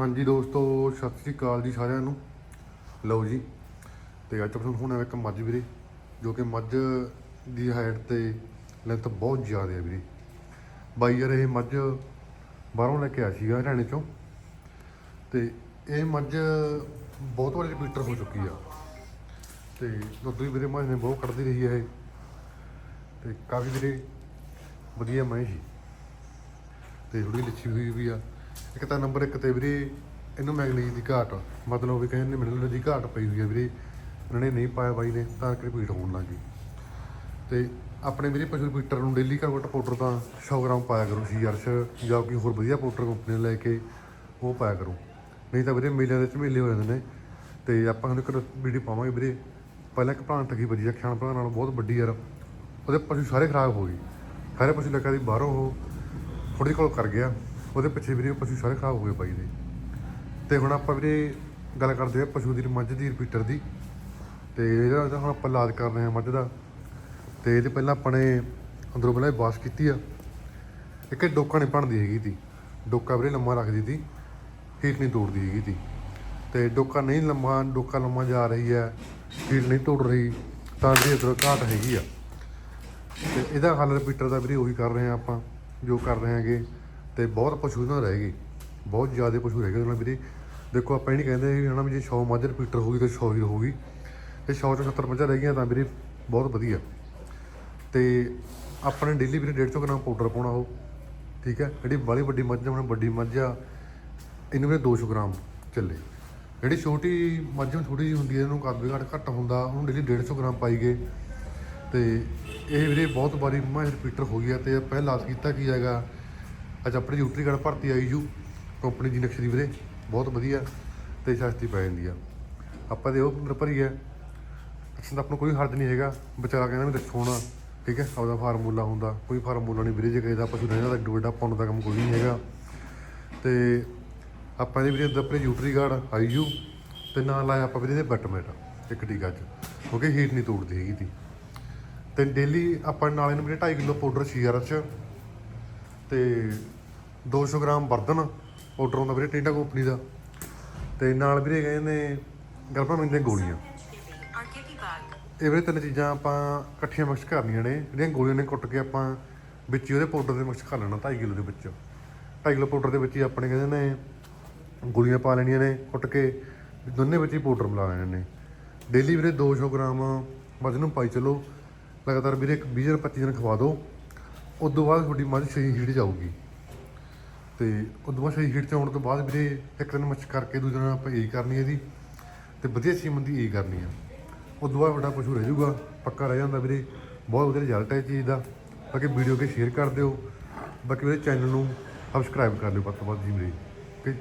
ਹਾਂਜੀ ਦੋਸਤੋ, ਸਤਿ ਸ੍ਰੀ ਅਕਾਲ ਜੀ ਸਾਰਿਆਂ ਨੂੰ। ਲਓ ਜੀ, ਤੇ ਅੱਜ ਤੁਹਾਨੂੰ ਹੁਣ ਇੱਕ ਮੱਝ ਵੀਰੇ, ਜੋ ਕਿ ਮੱਝ ਦੀ ਹਾਈਟ ਤੇ ਲੈਂਥ ਬਹੁਤ ਜ਼ਿਆਦਾ ਹੈ ਵੀਰੇ। ਬਾਈ ਯਾਰ, ਇਹ ਮੱਝ ਬਾਹਰੋਂ ਲੈ ਕੇ ਆਇਆ ਸੀਗਾ ਹਰਿਆਣੇ ਚੋਂ। ਤੇ ਇਹ ਮੱਝ ਬਹੁਤ ਵਾਰੀ ਰਿਪੀਟਰ ਹੋ ਚੁੱਕੀ ਆ। ਤੇ ਦੁੱਧ ਵੀ ਵੀਰੇ ਮੱਝ ਨੇ ਬਹੁਤ ਕੱਢਦੀ ਰਹੀ ਹੈ ਇਹ। ਤੇ ਕਾਫੀ ਵੀਰੇ ਵਧੀਆ ਮੈਂ ਸੀ। ਤੇ ਥੋੜੀ ਲੱਛੀ ਹੋਈ ਵੀ ਆ। ਇੱਕ ਤਾਂ ਨੰਬਰ ਇੱਕ ਤੇ ਵੀਰੇ, ਇਹਨੂੰ ਮੈਗਨੀਜ਼ ਦੀ ਘਾਟ ਮਤਲਬ ਵੀ ਕਹਿੰਦੇ ਨੇ ਮਿਨਰਲ ਦੀ ਘਾਟ ਪਈ ਹੋਈ ਹੈ ਵੀਰੇ। ਇਹਨਾਂ ਨੇ ਨਹੀਂ ਪਾਇਆ ਬਾਈ ਨੇ, ਤਾਂ ਕਿ ਰਿਪੀਟ ਹੋਣ ਲੱਗੀ ਤੇ ਆਪਣੇ ਵੀਰੇ ਪਸ਼ੂ ਰਿਪੀਟਰ ਨੂੰ ਡੇਲੀ ਘੱਟੋ ਘੱਟ ਪਾਊਡਰ ਤਾਂ 100 ਗ੍ਰਾਮ ਪਾਇਆ ਕਰੋ ਸੀ ਅਰਸ਼ ਜਾਂ ਕੋਈ ਹੋਰ ਵਧੀਆ ਪਾਊਡਰ ਕੰਪਨੀ ਲੈ ਕੇ ਉਹ ਪਾਇਆ ਕਰੋ। ਨਹੀਂ ਤਾਂ ਵੀਰੇ ਮੇਲਿਆਂ ਦੇ ਝਮੇਲੇ ਹੋ ਜਾਂਦੇ ਨੇ। ਤੇ ਆਪਾਂ ਹੁਣ ਇੱਕ ਵੀਡੀਓ ਪਾਵਾਂਗੇ ਵੀਰੇ। ਪਹਿਲਾਂ ਇੱਕ ਭਰਾ ਠੱਗੀ ਵੱਜੀ ਆ ਖਾਣ ਭਰਾ ਨਾਲ, ਬਹੁਤ ਵੱਡੀ ਯਾਰ। ਉਹਦੇ ਪਸ਼ੂ ਸਾਰੇ ਖਰਾਬ ਹੋ ਗਏ। ਸਾਰੇ ਪਸ਼ੂ ਲੱਗਾ ਦੀ ਬਾਹਰੋਂ ਉਹ ਥੋੜੀ ਕੋਲ ਕਰ ਗਿਆ। ਉਹਦੇ ਪਿੱਛੇ ਵੀਰੇ ਪਸ਼ੂ ਸਾਰੇ ਖਾ ਹੋ ਗਏ ਬਾਈ ਦੇ। ਤੇ ਹੁਣ ਆਪਾਂ ਵੀਰੇ ਗੱਲ ਕਰਦੇ ਆ ਪਸ਼ੂ ਦੀ ਮੱਝ ਦੀ ਰਿਪੀਟਰ ਦੀ। ਤੇ ਇਹਦਾ ਇਹਦਾ ਹੁਣ ਆਪਾਂ ਇਲਾਜ ਕਰ ਰਹੇ ਹਾਂ ਮੱਝ ਦਾ। ਤੇ ਇਹਦੇ ਪਹਿਲਾਂ ਆਪਾਂ ਨੇ ਅੰਦਰੋਂ ਪਹਿਲਾਂ ਵਾਸ਼ ਕੀਤੀ ਆ। ਇੱਕ ਡੋਕਾ ਨਹੀਂ ਬਣਦੀ ਹੈਗੀ ਤੀ। ਡੋਕਾ ਵੀਰੇ ਲੰਮਾ ਰੱਖਦੀ ਤੀ। ਹੀਟ ਨਹੀਂ ਤੋੜਦੀ ਹੈਗੀ ਤੀ। ਤੇ ਡੋਕਾ ਨਹੀਂ ਲੰਮਾ, ਡੋਕਾ ਲੰਮਾ ਜਾ ਰਹੀ ਹੈ ਹੀਟ ਨਹੀਂ ਤੋੜ ਰਹੀ, ਤਾਂ ਵੀਰੇ ਇਧਰ ਘਾਟ ਹੈਗੀ ਆ। ਤੇ ਇਹਦਾ ਹੱਲ ਰਿਪੀਟਰ ਦਾ ਵੀਰੇ ਉਹੀ ਕਰ ਰਹੇ ਆ ਆਪਾਂ, ਜੋ ਕਰ ਰਹੇ ਹਾਂਗੇ। ਤੇ ਬਹੁਤ ਪਸ਼ੂ ਨਾ ਰਹਿ ਗਏ। ਬਹੁਤ ਜ਼ਿਆਦਾ ਪਸ਼ੂ ਰਹਿ ਗਏ ਉਹਨਾਂ ਵੀਰੇ। ਦੇਖੋ, ਆਪਾਂ ਇਹ ਨਹੀਂ ਕਹਿੰਦੇ ਵੀ ਹਨਾ ਵੀ ਜੇ 100 ਮੱਝ ਰਿਪੀਟਰ ਹੋਊਗੀ ਤਾਂ 100 ਹੀ ਹੋਊਗੀ। ਤੇ 100 ਚੋਂ 70 ਮੱਝਾਂ ਰਹਿ ਗਈਆਂ ਤਾਂ ਵੀਰੇ ਬਹੁਤ ਵਧੀਆ। ਤੇ ਆਪਣੇ ਡੇਲੀ ਵੀਰੇ 150 ਗ੍ਰਾਮ ਪਾਊਡਰ ਪਾਉਣਾ ਉਹ। ਠੀਕ ਹੈ? ਜਿਹੜੀ ਬਾਲੀ ਵੱਡੀ ਮੱਝ ਹੁਣ ਵੱਡੀ ਮੱਝ ਆ, ਇਹਨੂੰ ਵੀਰੇ 200 ਗ੍ਰਾਮ ਚੱਲੇ। ਜਿਹੜੀ ਛੋਟੀ ਮੱਝ ਛੋਟੀ ਜਿਹੀ ਹੁੰਦੀ ਹੈ ਇਹਨੂੰ ਕੱਦ ਵੀ ਘੱਟ ਘੱਟ ਹੁੰਦਾ। ਉਹਨੂੰ ਡੇਲੀ 150 ਗ੍ਰਾਮ ਪਾਈ ਗਏ। ਤੇ ਇਹ ਵੀਰੇ ਬਹੁਤ ਵਾਰੀ ਮੈਂ ਰਿਪੀਟਰ ਹੋ ਗਿਆ ਤੇ ਪਹਿਲਾਂ ਲਾਸ ਕੀਤਾ ਕੀ ਹੈਗਾ? ਅੱਜ ਆਪਣੀ ਯੂਟਰੀ ਕਾਰਡ ਭਰਤੀ ਆਈ ਯੂ? ਕੰਪਨੀ ਦੀ ਨਕਸ਼ੇ ਵੀਰੇ। ਬਹੁਤ ਵਧੀਆ ਤੇ ਸਸਤੀ ਪੈ ਜਾਂਦੀ ਆ। ਆਪਾਂ ਦੇ ਉਹ ਅੰਦਰ ਭਰੀ ਹੈ ਅਕਸਰ ਤਾਂ ਆਪਾਂ ਨੂੰ ਕੋਈ ਹਰਜ ਨਹੀਂ ਹੈਗਾ। ਵਿਚਾਰਾ ਕਹਿੰਦਾ ਵੀ ਦੱਸੋ ਨਾ ਠੀਕ ਹੈ? ਆਪਦਾ ਫਾਰਮੂਲਾ ਹੁੰਦਾ। ਕੋਈ ਫਾਰਮੂਲਾ ਨਹੀਂ ਵੀਰੇ, ਜੇ ਕਿਸੇ ਦਾ ਪਸ਼ੂ ਰਹਿੰਦਾ ਤਾਂ ਏਡਾ ਵੱਡਾ ਪਾਉਣ ਦਾ ਕੰਮ ਕੋਈ ਨਹੀਂ ਹੈਗਾ। ਤੇ ਆਪਾਂ ਇਹਦੇ ਵੀਰੇ ਅੰਦਰ ਆਪਣੇ ਯੂਟਰੀ ਕਾਰਡ, ਆਈ ਯੂ, ਤੇ ਨਾਲ ਲਾਇਆ ਆਪਾਂ ਵੀਰੇ ਇਹਦੇ ਬਟਮੇਟ ਇੱਕ ਟੀਕਾ ਚ। ਕਿਉਂਕਿ ਹੀਟ ਨਹੀਂ ਤੋੜਦੀ ਹੈਗੀ ਤੀ ਤੇ ਡੇਲੀ ਆਪਾਂ ਨਾਲ ਇਹਨੂੰ ਵੀਰੇ 2.5 ਕਿਲੋ ਪਾਊਡਰ ਸੀਆਰ ਚ ਤੇ 200 ਗ੍ਰਾਮ ਬਰਦਨ ਪਾਊਡਰ ਹੁੰਦਾ ਵੀਰੇ ਟਿੰਡਾ ਕੰਪਨੀ ਦਾ। ਤੇ ਨਾਲ ਵੀਰੇ ਕਹਿੰਦੇ ਗਲਪਾ ਦੀਆਂ ਗੋਲੀਆਂ। Arcady bag. ਇਹ ਵੀਰੇ ਤਿੰਨ ਚੀਜ਼ਾਂ ਆਪਾਂ ਇਕੱਠੀਆਂ ਮਿਕਸ ਕਰਨੀਆਂ ਨੇ। ਜਿਹੜੀਆਂ ਗੋਲੀਆਂ ਨੇ ਕੁੱਟ ਕੇ ਆਪਾਂ ਵਿੱਚ ਹੀ ਉਹਦੇ ਪਾਊਡਰ ਦੇ ਮਿਕਸ ਕਰ ਲੈਣਾ 2.5 ਕਿਲੋ ਦੇ ਵਿੱਚ। 2.5 ਕਿਲੋ ਪਾਊਡਰ ਦੇ ਵਿੱਚ ਹੀ ਆਪਣੇ ਕਹਿੰਦੇ ਨੇ, ਗੋਲੀਆਂ ਪਾ ਲੈਣੀਆਂ ਨੇ, ਕੁੱਟ ਕੇ ਦੋਨੇ ਵਿੱਚ ਹੀ ਪਾਊਡਰ ਮਿਲਾ ਲੈਣੇ ਨੇ। ਡੇਲੀ ਵੀਰੇ 200 ਗ੍ਰਾਮ ਮੱਝ ਨੂੰ ਪਾਈ ਚਲੋ। ਲਗਾਤਾਰ ਵੀਰੇ ਇੱਕ 20 ਦਿਨ 25 ਦਿਨ ਖਵਾ ਦਿਓ। ਉਸ ਤੋਂ ਬਾਅਦ ਤੁਹਾਡੀ ਮੱਝ ਸਹੀ ਹੀਟ ਜਾਊਗੀ। ਤੇ ਉਦੋਂ ਬਾਅਦ ਸਹੀ ਹੀਟ ਚ ਆਉਣ ਤੋਂ ਬਾਅਦ ਵੀਰੇ ਇੱਕ ਦਿਨ ਮੱਛ ਕਰਕੇ ਦੂਜੇ ਦਿਨ ਆਪਾਂ ਇਹ ਕਰਨੀ ਹੈ ਜੀ। ਤੇ ਵਧੀਆ ਸੀਮਨ ਦੀ ਇਹ ਕਰਨੀ ਆ। ਉਸ ਤੋਂ ਬਾਅਦ ਤੁਹਾਡਾ ਪਸ਼ੂ ਰਹਿ ਜਾਊਗਾ, ਪੱਕਾ ਰਹਿ ਜਾਂਦਾ ਵੀਰੇ। ਬਹੁਤ ਵਧੀਆ ਰਿਜ਼ਲਟ ਹੈ ਇਹ ਚੀਜ਼ ਦਾ। ਬਾਕੀ ਵੀਡੀਓ ਕੇ ਸ਼ੇਅਰ ਕਰ ਦਿਓ। ਬਾਕੀ ਮੇਰੇ ਚੈਨਲ ਨੂੰ ਸਬਸਕ੍ਰਾਈਬ ਕਰ ਲਿਓ ਵੱਧ ਤੋਂ ਵੱਧ ਜੀ ਮੇਰੇ ਓਕੇ।